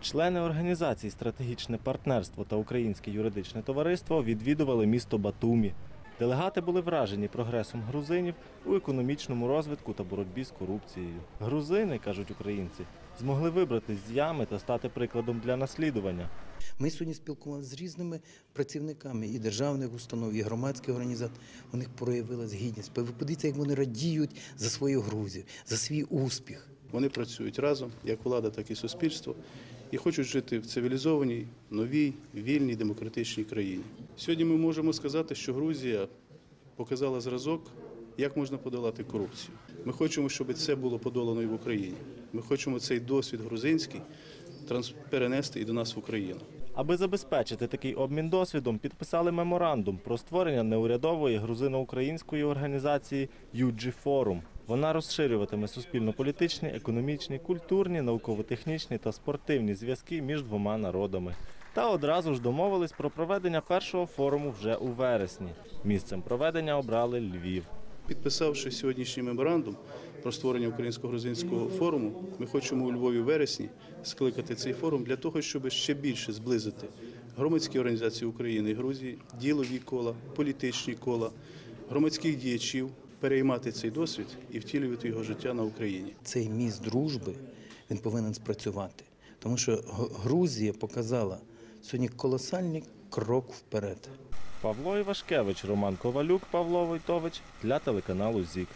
Члени організації Стратегічне партнерство та Українське юридичне товариство відвідували місто Батумі. Делегати були вражені прогресом грузинів у економічному розвитку та боротьбі з корупцією. Грузини, кажуть українці, змогли вибратись з ями та стати прикладом для наслідування. Ми сьогодні спілкувалися з різними працівниками і державних установ, і громадських організацій. У них проявилась гідність. Подивіться, як вони радіють за свою Грузію, за свій успіх. Вони працюють разом, як влада, так і суспільство, і хочуть жити в цивілізованій, новій, вільній, демократичній країні. Сьогодні ми можемо сказати, що Грузія показала зразок, як можна подолати корупцію. Ми хочемо, щоб це було подолано і в Україні. Ми хочемо цей досвід грузинський перенести і до нас в Україну. Аби забезпечити такий обмін досвідом, підписали меморандум про створення неурядової грузино-української організації UG Forum. Вона розширюватиме суспільно-політичні, економічні, культурні, науково-технічні та спортивні зв'язки між двома народами. Та одразу ж домовились про проведення першого форуму вже у вересні. Місцем проведення обрали Львів. Підписавши сьогоднішній меморандум про створення українсько-грузинського форуму, ми хочемо у Львові в вересні скликати цей форум для того, щоб ще більше зблизити громадські організації України і Грузії, ділові кола, політичні кола, громадських діячів, переймати цей досвід і втілювати його життя на Україні. Цей міст дружби він повинен спрацювати. Тому що Грузія показала сьогодні колосальний крок вперед. Павло Івашкевич, Роман Ковалюк, Павло Войтович для телеканалу ЗІК.